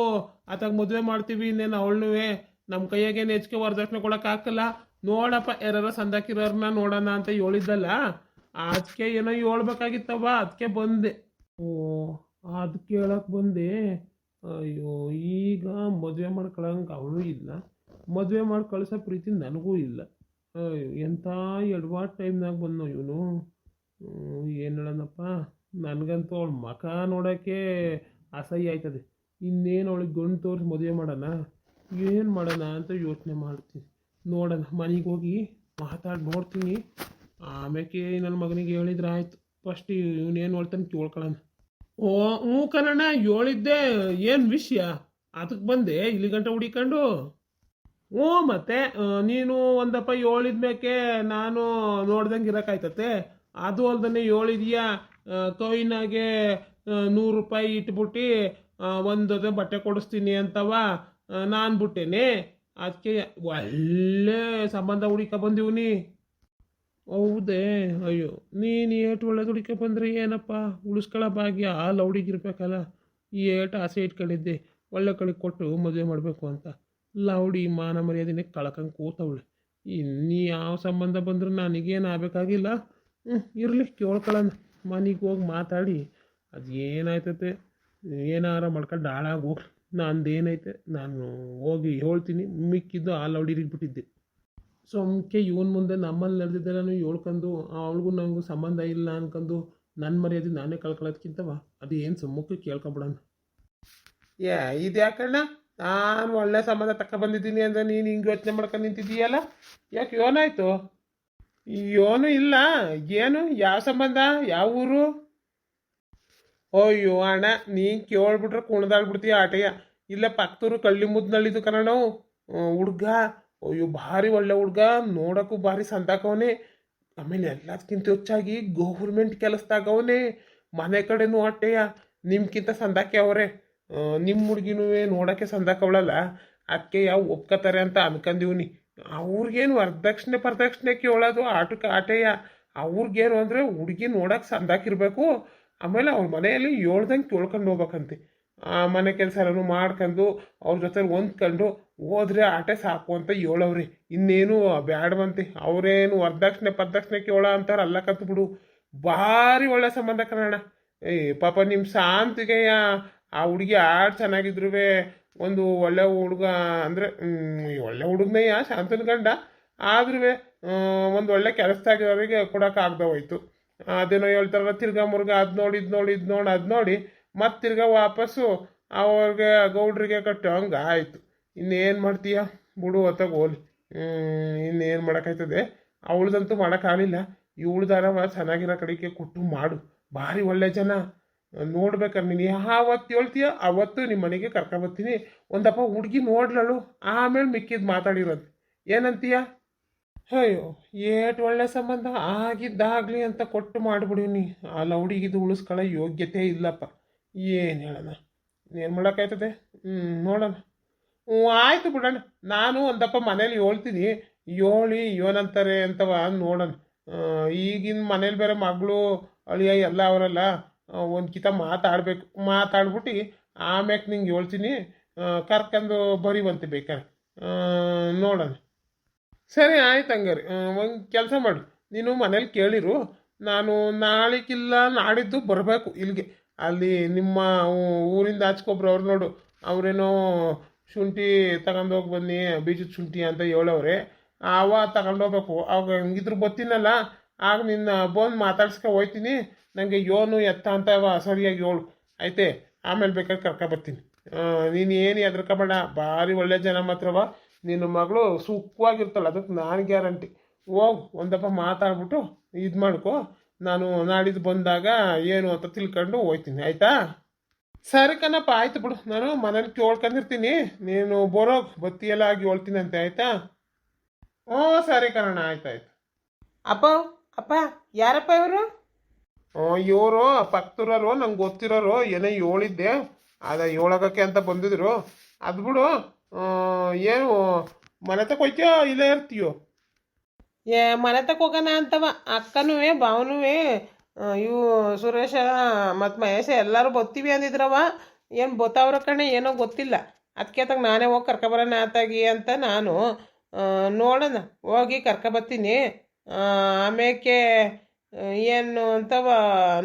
ಆತಾಗ ಮದುವೆ ಮಾಡ್ತೀವಿ ಇನ್ನೇನು ಅವಳನುವೆ ನಮ್ಮ ಕೈಯಾಗೇನು ಹೆಚ್ಚಿಗೆ ವರದಕ್ಷಿಣೆ ಕೊಡೋಕ್ಕಾಗಲ್ಲ ನೋಡಪ್ಪ ಯಾರ ಸಂದಾಕಿರೋರ್ನ ನೋಡೋಣ ಅಂತ ಹೇಳಿದ್ದಲ್ಲ. ಅದಕ್ಕೆ ಏನೋ ಹೇಳ್ಬೇಕಾಗಿತ್ತವ ಅದಕ್ಕೆ ಬಂದೆ. ಓ, ಅದು ಕೇಳಕ್ಕೆ ಬಂದೆ. ಅಯ್ಯೋ, ಈಗ ಮದುವೆ ಮಾಡ್ಕೊಳಂಗೆ ಅವಳು ಇಲ್ಲ. ಮದುವೆ ಮಾಡಿ ಕಳ್ಸೋ ಪ್ರೀತಿ ನನಗೂ ಇಲ್ಲ. ಎಂಥ ಎಡವಾಟ್ ಟೈಮ್ನಾಗ ಬಂದೋ ಇವನು? ಏನು ಹೇಳೋಣಪ್ಪ? ನನಗಂತೂ ಅವಳ ಮಖ ನೋಡೋಕ್ಕೆ ಅಸಹ್ಯ ಆಯ್ತದೆ. ಇನ್ನೇನು ಅವಳಿಗೆ ಗಂಡು ತೋರಿಸಿ ಮದುವೆ ಮಾಡೋಣ? ಏನು ಮಾಡೋಣ ಅಂತ ಯೋಚನೆ ಮಾಡ್ತೀನಿ ನೋಡೋಣ, ಮನೆಗೆ ಹೋಗಿ ಮಾತಾಡಿ ನೋಡ್ತೀನಿ. ಆಮೇಲೆ ನನ್ನ ಮಗನಿಗೆ ಹೇಳಿದ್ರೆ ಆಯಿತು. ಫಸ್ಟ್ ಇವನೇನು ಹೇಳ್ತಾನೆ ಕೇಳ್ಕೊಳ್ಳೋಣ ಓ ಹ್ಞೂ ಕಣಣ್ಣ ಹೇಳಿದ್ದೆ. ಏನು ವಿಷಯ? ಅದಕ್ಕೆ ಬಂದೆ, ಇಲ್ಲಿ ಗಂಟೆ ಹುಡಿಕೊಂಡು. ಹ್ಞೂ ಮತ್ತೆ ನೀನು ಒಂದಪ್ಪ ಏಳಿದ ಮೇಕೆ ನಾನು ನೋಡ್ದಂಗೆ ಇರೋಕ್ಕಾಯ್ತತೆ ಅದು ಅಲ್ದನೆ ಏಳಿದ್ಯಾ? ಕೊಯ್ನಾಗೆ ನೂರು ರೂಪಾಯಿ ಇಟ್ಬಿಟ್ಟು ಒಂದು ಬಟ್ಟೆ ಕೊಡಿಸ್ತೀನಿ ಅಂತವ ನಾನು ಬಿಟ್ಟೇನೆ. ಅದಕ್ಕೆ ಒಳ್ಳೆ ಸಂಬಂಧ ಹುಡುಕ ಬಂದಿವ್ನಿ ಹೌದೇ, ಅಯ್ಯೋ, ನೀನು ಏಟು ಒಳ್ಳೆ ಹುಡುಕ ಬಂದ್ರೆ ಏನಪ್ಪ? ಉಳಿಸ್ಕೊಳ್ಳೋ ಭಾಗ್ಯ, ಆ ಲೌಡಿಗಿರ್ಬೇಕಲ್ಲ ಏಟು ಆಸೆ ಇಟ್ಕೊಂಡಿದ್ದೆ. ಒಳ್ಳೆ ಕಡೆ ಕೊಟ್ಟು ಮದುವೆ ಮಾಡಬೇಕು ಅಂತ. ಲೌಡಿ ಮಾನ ಮರ್ಯಾದೆನೇ ಕಳ್ಕಂಗೆ ಕೂತವಳೆ. ಇನ್ನೀ ಯಾವ ಸಂಬಂಧ ಬಂದರೂ ನನಗೇನು ಆಗಬೇಕಾಗಿಲ್ಲ. ಹ್ಞೂ ಇರಲಿ ಕೇಳ್ಕೊಳ್ಳೋಣ ಮನೆಗೆ ಹೋಗಿ ಮಾತಾಡಿ. ಅದು ಏನಾಯ್ತತೆ? ಏನಾರ ಮಾಡ್ಕೊಂಡು ಹಾಳಾಗಿ ಹೋಗ್ಲಿ. ನಂದೇನೈತೆ? ನಾನು ಹೋಗಿ ಹೇಳ್ತೀನಿ. ಮಿಕ್ಕಿದ್ದು ಆ ಲೌಡಿರಿಗೆ ಬಿಟ್ಟಿದ್ದೆ. ಸೊಮ್ಕೆ ಇವನ್ ಮುಂದೆ ನಮ್ಮಲ್ಲಿ ನಡೆದಿದ್ದೆಲ್ಲನೂ ಹೇಳ್ಕೊಂಡು, ಅವಳಿಗೂ ನನಗೂ ಸಂಬಂಧ ಇಲ್ಲ ಅನ್ಕೊಂಡು ನನ್ನ ಮರ್ಯಾದೆ ನಾನೇ ಕಳ್ಕೊಳ್ಳೋದ್ಕಿಂತವ ಅದು ಏನು ಸುಮ್ಮಕ್ಕೆ ಕೇಳ್ಕೊಬಿಡೋಣ. ಏ ಇದು ಯಾಕಣ್ಣ ನಾನು ಒಳ್ಳೆ ಸಂಬಂಧ ತಕ್ಕ ಬಂದಿದ್ದೀನಿ ಅಂದರೆ ನೀನು ಹಿಂಗೆ ಯೋಚನೆ ಮಾಡ್ಕೊಂಡು ನಿಂತಿದ್ದೀಯಲ್ಲ? ಯಾಕೆ ಯೋನಾಯ್ತು? ಯೋನು ಇಲ್ಲ. ಏನು? ಯಾವ ಸಂಬಂಧ? ಯಾವ ಊರು? ಅಯ್ಯೋ ಅಣ್ಣ, ನೀನು ಕೇಳ್ಬಿಟ್ರೆ ಕುಣ್ದಾಡ್ಬಿಡ್ತೀಯ ಆಟಯ್ಯ. ಇಲ್ಲ ಪಕ್ಕದೂರು ಕಳ್ಳಿ ಮುದ್ನಳ್ಳಿದು ಕಣ ಹುಡ್ಗ. ಅಯ್ಯೋ, ಭಾರಿ ಒಳ್ಳೆ ಹುಡ್ಗ. ನೋಡೋಕ್ಕೂ ಭಾರಿ ಸಂತಾಕವನೇ. ಆಮೇಲೆ ಎಲ್ಲದಕ್ಕಿಂತ ಹೆಚ್ಚಾಗಿ ಗೌರ್ಮೆಂಟ್ ಕೆಲಸದಾಗವನೇ ಮನೆ ಕಡೆನೂ ಅಟ್ಟೆಯ ನಿಮ್ಗಿಂತ ಸಂದಾಕೆ ಅವರೇ. ನಿಮ್ಮ ಹುಡುಗಿನೂ ನೋಡೋಕ್ಕೆ ಸಂದಾಕವಳಲ್ಲ ಅದಕ್ಕೆ ಯಾವ ಒಪ್ಕೋತಾರೆ ಅಂತ ಅನ್ಕೊಂಡಿವ್ನಿ ಅವ್ರಿಗೇನು ವರದಕ್ಷಿಣೆ ಪರದಕ್ಷಿಣೆ ಕೇಳೋದು ಆಟಕ್ಕೆ ಆಟೆಯ. ಅವ್ರಿಗೇನು ಅಂದರೆ ಹುಡುಗಿ ನೋಡೋಕೆ ಸಂದಾಕಿರಬೇಕು ಆಮೇಲೆ ಅವ್ರ ಮನೆಯಲ್ಲಿ ಹೇಳ್ದಂಗೆ ಕೇಳ್ಕೊಂಡು ಹೋಗ್ಬೇಕಂತೆ. ಆ, ಮನೆ ಕೆಲಸ ಎಲ್ಲನೂ ಮಾಡ್ಕೊಂಡು ಅವ್ರ ಜೊತೆ ಹೊಂದ್ಕೊಂಡು ಹೋದ್ರೆ ಆಟೆ ಸಾಕು ಅಂತ ಹೇಳವ್ರಿ. ಇನ್ನೇನು ಬ್ಯಾಡವಂತೆ. ಅವರೇನು ವರದಕ್ಷಿಣೆ ಪರದಕ್ಷಿಣೆ ಕೇಳೋ ಅಂತಾರೆ ಅಲ್ಲ ಕತ್ಬಿಡು. ಬಿಡು ಭಾರಿ ಒಳ್ಳೆ ಸಂಬಂಧ ಕಣಣ್ಣ. ಏ, ಪಾಪ ನಿಮ್ಮ ಶಾಂತಿಗೆ ಆ ಹುಡುಗಿ ಆಡ್ ಚೆನ್ನಾಗಿದ್ರು ಒಂದು ಒಳ್ಳೆ ಹುಡುಗ ಅಂದರೆ ಒಳ್ಳೆ ಹುಡುಗನಯ್ಯ ಶಾಂತನ ಗಂಡ. ಆದ್ರೂ ಒಂದು ಒಳ್ಳೆ ಕೆಲಸದಾಗಿರೋರಿಗೆ ಕೊಡೋಕ್ಕಾಗ್ದೆ ಹೋಯ್ತು. ಅದೇನೋ ಹೇಳ್ತಾರಲ್ಲ, ತಿರ್ಗಾ ಮುರ್ಗ ಅದು ನೋಡಿ, ಇದು ನೋಡಿ ಇದು ನೋಡಿ, ಅದು ನೋಡಿ, ಮತ್ತೆ ತಿರ್ಗಾ ವಾಪಸ್ಸು ಅವ್ರಿಗೆ, ಗೌಡ್ರಿಗೆ ಕಟ್ಟೋ, ಹಂಗೆ ಆಯಿತು. ಇನ್ನೇನು ಮಾಡ್ತೀಯ? ಬಿಡು, ಹೊತ್ತಾಗ ಹೋಲಿ ಇನ್ನೇನು ಮಾಡೋಕ್ಕಾಯ್ತದೆ? ಅವಳ್ದಂತೂ ಮಾಡೋಕ್ಕಾಗಲಿಲ್ಲ ಇವಳ್ದಾರವ ಚೆನ್ನಾಗಿರೋ ಕಡೆಗೆ ಕೊಟ್ಟು ಮಾಡು. ಭಾರಿ ಒಳ್ಳೆ ಜನ. ನೋಡ್ಬೇಕಾರೆ ನೀನು ಯಾವತ್ತು ಹೇಳ್ತೀಯ ಅವತ್ತು ನಿಮ್ಮ ಮನೆಗೆ ಕರ್ಕೊಂಬರ್ತೀನಿ ಒಂದಪ್ಪ ಹುಡುಗಿ ನೋಡ್ಲಳು ಆಮೇಲೆ ಮಿಕ್ಕಿದ್ದು ಮಾತಾಡಿರೋದು. ಏನಂತೀಯ? ಅಯ್ಯೋ, ಏಟ್ ಒಳ್ಳೆ ಸಂಬಂಧ ಆಗಿದ್ದಾಗಲಿ ಅಂತ ಕೊಟ್ಟು ಮಾಡಿಬಿಡೀನಿ ಆ ಲೌಡಿಗಿದು ಉಳಿಸ್ಕೊಳ್ಳೋ ಯೋಗ್ಯತೆ ಇಲ್ಲಪ್ಪ. ಏನು ಹೇಳೋಣ? ಏನು ಮಾಡೋಕ್ಕಾಯ್ತದೆ? ಹ್ಞೂ ನೋಡೋಣ. ಹ್ಞೂ, ಆಯಿತು ಬಿಡೋಣ. ನಾನು ಒಂದಪ್ಪ ಮನೇಲಿ ಹೇಳ್ತೀನಿ. ಹೇಳಿ, ಏನಂತಾರೆ ಅಂತವ ನೋಡೋಣ. ಈಗಿನ ಮನೇಲಿ ಬೇರೆ ಮಗಳು, ಅಳಿಯ ಎಲ್ಲ ಅವರಲ್ಲ. ಒಂದು ಕಿತ ಮಾತಾಡಬೇಕು, ಮಾತಾಡ್ಬಿಟ್ಟು ಆಮ್ಯಾಕೆ ನಿಂಗೆ ಹೇಳ್ತೀನಿ ಕರ್ಕೊಂಡು ಬರೀವಂತೆ ಬೇಕಾರೆ. ನೋಡೋಣ. ಸರಿ, ಆಯ್ತು ಹಂಗಾರೆ. ಒಂದು ಕೆಲಸ ಮಾಡು. ನೀನು ಮನೇಲಿ ಕೇಳಿರು, ನಾನು ನಾಳೆಗಿಲ್ಲ ನಾಡಿದ್ದು ಬರಬೇಕು ಇಲ್ಲಿಗೆ. ಅಲ್ಲಿ ನಿಮ್ಮ ಊರಿಂದ ಆಚ್ಕೊಬ್ರು ಅವ್ರು ನೋಡು, ಅವರೇನೋ ಶುಂಠಿ ತಗೊಂಡೋಗಿ ಬನ್ನಿ, ಬೀಜದ ಶುಂಠಿ ಅಂತ ಹೇಳವ್ರೆ. ಅವ ತಗೊಂಡೋಗ್ಬೇಕು. ಅವಾಗ ಹಂಗಿದ್ರು ಗೊತ್ತಿನಲ್ಲ. ಆಗ ನಿನ್ನ ಬಂದು ಮಾತಾಡ್ಸ್ಕೊ ಹೋಯ್ತೀನಿ. ನನಗೆ ಯೋನು ಎತ್ತ ಅಂತ ಸರಿಯಾಗಿ ಹೇಳು ಆಯ್ತೆ, ಆಮೇಲೆ ಬೇಕಾದ್ರೆ ಕರ್ಕೊಬರ್ತೀನಿ ನೀನು ಏನು ಹೆದರ್ಕೊಬೇಡ ಭಾರಿ ಒಳ್ಳೆ ಜನ ಮಾತ್ರವ ನಿನ್ನ ಮಗಳು ಸುಖವಾಗಿರ್ತಲ್ಲ ಅದಕ್ಕೆ ನಾನು ಗ್ಯಾರಂಟಿ. ಹೋಗು ಒಂದಪ್ಪ ಮಾತಾಡ್ಬಿಟ್ಟು ಇದು ಮಾಡ್ಕೊ. ನಾನು ನಾಡಿದ್ದು ಬಂದಾಗ ಏನು ಅಂತ ತಿಳ್ಕೊಂಡು ಹೋಯ್ತೀನಿ ಆಯಿತಾ? ಸರಿ ಕಣಪ್ಪ, ಆಯ್ತು ಬಿಡು. ನಾನು ಮನೇಲಿ ಕೇಳ್ಕೊಂಡಿರ್ತೀನಿ. ನೀನು ಬರೋಗ್ ಬತ್ತಿಯೆಲ್ಲ ಆಗಿ ಹೇಳ್ತೀನಿ ಅಂತೆ ಆಯ್ತಾ? ಹ್ಞೂ ಸರಿ ಕಣಣ್ಣ, ಆಯ್ತಾಯ್ತು. ಅಪ್ಪ ಅಪ್ಪ, ಯಾರಪ್ಪ ಇವರು? ಇವರು ಪಕ್ತೂರರು, ನಂಗೆ ಗೊತ್ತಿರೋರು, ಏನೋ ಹೇಳಿದ್ದೆ ಅದ ಏಳಾಗಕ್ಕೆ ಅಂತ ಬಂದಿದ್ರು. ಅದು ಬಿಡು ಏನು, ಮನೆ ತಕೊಯ್ತೀಯೋ ಇಲ್ಲೇ ಇರ್ತೀಯೋ? ಏ, ಮನೆ ಹೋಗೋಣ ಅಂತವ ಅಕ್ಕನೂ ಭಾವನೂ ಇವು ಸುರೇಶ ಮತ್ತು ಮಹೇಶ ಎಲ್ಲರೂ ಬತ್ತೀವಿ ಅಂದಿದ್ರವ, ಏನು ಬತ್ತಾವ್ರ ಕಣೆ, ಏನೋ ಗೊತ್ತಿಲ್ಲ. ಅದಕ್ಕೆ ತಗ ನಾನೇ ಹೋಗಿ ಕರ್ಕೊಬರೋಣ ಆತಾಗಿ ಅಂತ ನಾನು ನೋಡೋಣ, ಹೋಗಿ ಕರ್ಕೊಬತ್ತೀನಿ ಆಮೇಲೆ ಏನು ಅಂತವ?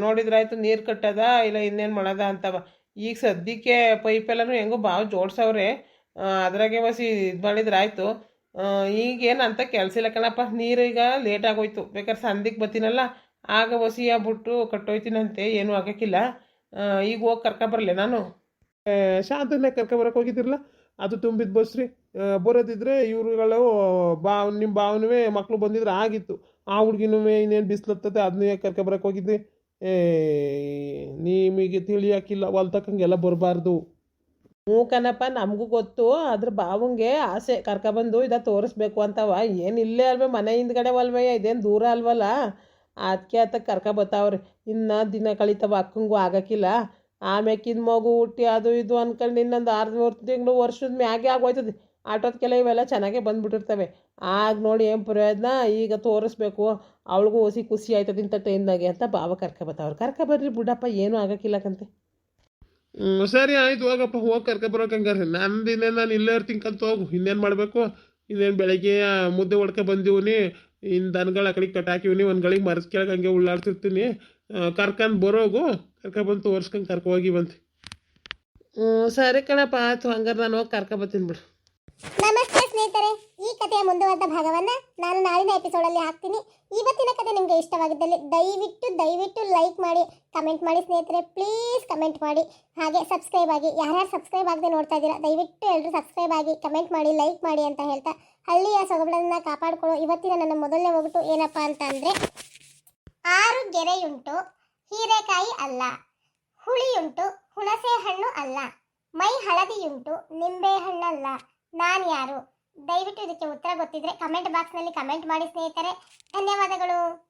ನೋಡಿದ್ರಾಯ್ತು ನೀರು ಕಟ್ಟದ? ಇಲ್ಲ ಇನ್ನೇನು ಮಾಡೋದ ಅಂತವ. ಈಗ ಸದ್ಯಕ್ಕೆ ಪೈಪೆಲ್ಲನೂ ಹೆಂಗೂ ಭಾಳ ಜೋಡ್ಸವ್ರೆ. ಅದ್ರಾಗೆ ಬಸಿ ಇದು ಮಾಡಿದ್ರಾಯ್ತು ಈಗೇನು ಅಂತ ಕೆಲಸ ಇಲ್ಲ ಕಣಪ್ಪ. ನೀರು ಈಗ ಲೇಟ್ ಆಗೋಯ್ತು. ಬೇಕಾದ್ರೆ ಸಂದಿಗೆ ಬತ್ತೀನಲ್ಲ ಆಗ ಬಸಿ ಬಿಟ್ಟು ಕಟ್ಟೋಯ್ತೀನಂತೆ. ಏನೂ ಆಗೋಕ್ಕಿಲ್ಲ. ಈಗ ಹೋಗಿ ಕರ್ಕೊಬರಲೆ ನಾನು. ಶಾಂತನೇ ಕರ್ಕೊಬರಕ್ಕೆ ಹೋಗಿದ್ದಿರಲ್ಲ? ಅದು ತುಂಬಿದ ಬಸ್ರಿ ಬರೋದಿದ್ರೆ ಇವ್ರುಗಳು ಬಾ ನಿಮ್ಮ ಭಾವನವೇ ಮಕ್ಕಳು ಬಂದಿದ್ರೆ ಆಗಿತ್ತು. ಆ ಹುಡುಗಿನೂ ಇನ್ನೇನು ಬಿಸಿಲತ್ತದೆ ಕರ್ಕೊ ಕರ್ಕೊಬರಕ್ಕೆ ಹೋಗಿದ್ದೆ? ಏ, ನಿಮಗೆ ತಿಳಿಯಾಕಿಲ್ಲ. ಹೊಲ್ ತಕ್ಕಂಗೆಲ್ಲ ಬರಬಾರ್ದು. ಹ್ಞೂ ಕಣಪ್ಪ ನಮಗೂ ಗೊತ್ತು. ಅದ್ರ ಬಾವಂಗೆ ಆಸೆ. ಕರ್ಕೊಬಂದು ಇದ ತೋರಿಸ್ಬೇಕು ಅಂತವ. ಏನು ಇಲ್ಲೇ ಅಲ್ವೇ, ಮನೆ ಹಿಂದ್ಗಡೆ ಅಲ್ವಯ್ಯ ಇದೇನು ದೂರ ಅಲ್ವಲ್ಲ? ಅದಕ್ಕೆ ಅತ್ತ ಕರ್ಕೊಬತ್ತಾವ್ರಿ ಇನ್ನು ದಿನ ಕಳಿತಾವ, ಅಕ್ಕಂಗೂ ಆಗಕ್ಕಿಲ್ಲ ಆಮ್ಯಾಕಿದ ಮಗು ಹುಟ್ಟಿ ಅದು ಇದು ಅನ್ಕೊಂಡು ಇನ್ನೊಂದು ಆರು ಮೂರು ತಿಂಗಳು ವರ್ಷದ ಮ್ಯಾಗೆ ಆಗೋಯ್ತದೆ. ಆಟೋದ್ಕೆಲ್ಲ ಇವೆಲ್ಲ ಚೆನ್ನಾಗೇ ಬಂದ್ಬಿಟ್ಟಿರ್ತವೆ. ಆಗ ನೋಡಿ ಏನು ಪ್ರಯೋಜನ? ಈಗ ತೋರಿಸ್ಬೇಕು. ಅವಳಿಗೂ ಹೊಸಿ ಖುಷಿ ಆಯ್ತದ ಇಂಥ ಟೈಮ್ದಾಗೆ ಅಂತ ಬಾವ ಕರ್ಕೊಬತ್ತವ್ರು ಕರ್ಕೊಬರ್ರಿ ಬುಡಪ್ಪ ಏನೂ ಆಗಕ್ಕಿಲ್ಲಕಂತೆ ಹ್ಞೂ ಸರಿ ಆಯ್ತು ಹೋಗಪ್ಪ. ಹೋಗಿ ಕರ್ಕೊಬರೋಕೆ ಹಂಗಾರೆ ನಂದು ಇನ್ನೇನು ನಾನು ಇಲ್ಲೇ ಇರ್ತೀನಿ ಕಂತ ಹೋಗು. ಇನ್ನೇನು ಮಾಡಬೇಕು? ಇನ್ನೇನು ಬೆಳಗ್ಗೆ ಮುದ್ದೆ ಹೊಡ್ಕೊ ಬಂದಿವ್ನಿ ಇನ್ನು ದನಗಳು ಆ ಕಡೆಗೆ ಕಟ್ಟಾಕಿವ್ನಿ ಒಂದು ಗಳಿಗೆ ಮರಸ್ ಕೆಳಗೆ ಹಂಗೆ ಉಳ್ಳಾಡ್ತಿರ್ತೀನಿ ಕರ್ಕೊಂಡು ಬರೋಗು. ಕರ್ಕೊಬಂದು ತೋರ್ಸ್ಕೊಂಡು ಕರ್ಕೊ ಹೋಗಿ ಬಂತು. ಹ್ಞೂ ಸರಿ ಕಣಪ್ಪ. ಆಯ್ತು ಹಂಗಾರೆ ನಾನು ಹೋಗಿ ಕರ್ಕೊಬತ್ತೀನಿ ಬಿಡು. ನಮಸ್ತೆ ಸ್ನೇಹಿತರೆ. ಈ ಕಥೆಯ ಮುಂದುವರೆದ ಭಾಗವನ್ನ ನಾನು ನಾಳಿನ ಎಪಿಸೋಡಲ್ಲಿ ಹಾಕ್ತೀನಿ. ಇವತ್ತಿನ ಕಥೆ ನಿಮಗೆ ಇಷ್ಟವಾಗಿದ್ದಲ್ಲಿ ದಯವಿಟ್ಟು ದಯವಿಟ್ಟು ಲೈಕ್ ಮಾಡಿ ಕಮೆಂಟ್ ಮಾಡಿ ಸ್ನೇಹಿತರೆ. ಪ್ಲೀಸ್ ಕಮೆಂಟ್ ಮಾಡಿ. ಹಾಗೆ ಸಬ್ಸ್ಕ್ರೈಬ್ ಆಗಿ. ಯಾರ್ಯಾರು ಸಬ್ಸ್ಕ್ರೈಬ್ ಆಗದೆ ನೋಡ್ತಾ ಇದ್ದೀರಾ, ದಯವಿಟ್ಟು ಎಲ್ಲರೂ ಸಬ್ಸ್ಕ್ರೈಬ್ ಆಗಿ ಕಮೆಂಟ್ ಮಾಡಿ ಲೈಕ್ ಮಾಡಿ ಅಂತ ಹೇಳ್ತಾ ಹಳ್ಳಿಯ ಸೊಗಡನ್ನು ಕಾಪಾಡಿಕೊಳ್ಳೋ ಇವತ್ತಿನ ನನ್ನ ಮೊದಲನೇ ಒಗಟು ಏನಪ್ಪ ಅಂತ ಅಂದರೆ, ಆರು ಗೆರೆಯುಂಟು, ಹೀರೆಕಾಯಿ ಅಲ್ಲ, ಹುಳಿಯುಂಟು ಹುಣಸೆ ಹಣ್ಣು ಅಲ್ಲ ಮೈ ಹಳದಿಯುಂಟು ನಿಂಬೆ ಹಣ್ಣಲ್ಲ ನಾನು ಯಾರು? ದಯವಿಟ್ಟು ಇದಕ್ಕೆ ಉತ್ತರ ಗೊತ್ತಿದ್ರೆ ಕಮೆಂಟ್ ಬಾಕ್ಸ್ನಲ್ಲಿ ಕಮೆಂಟ್ ಮಾಡಿ ಸ್ನೇಹಿತರೆ. ಧನ್ಯವಾದಗಳು.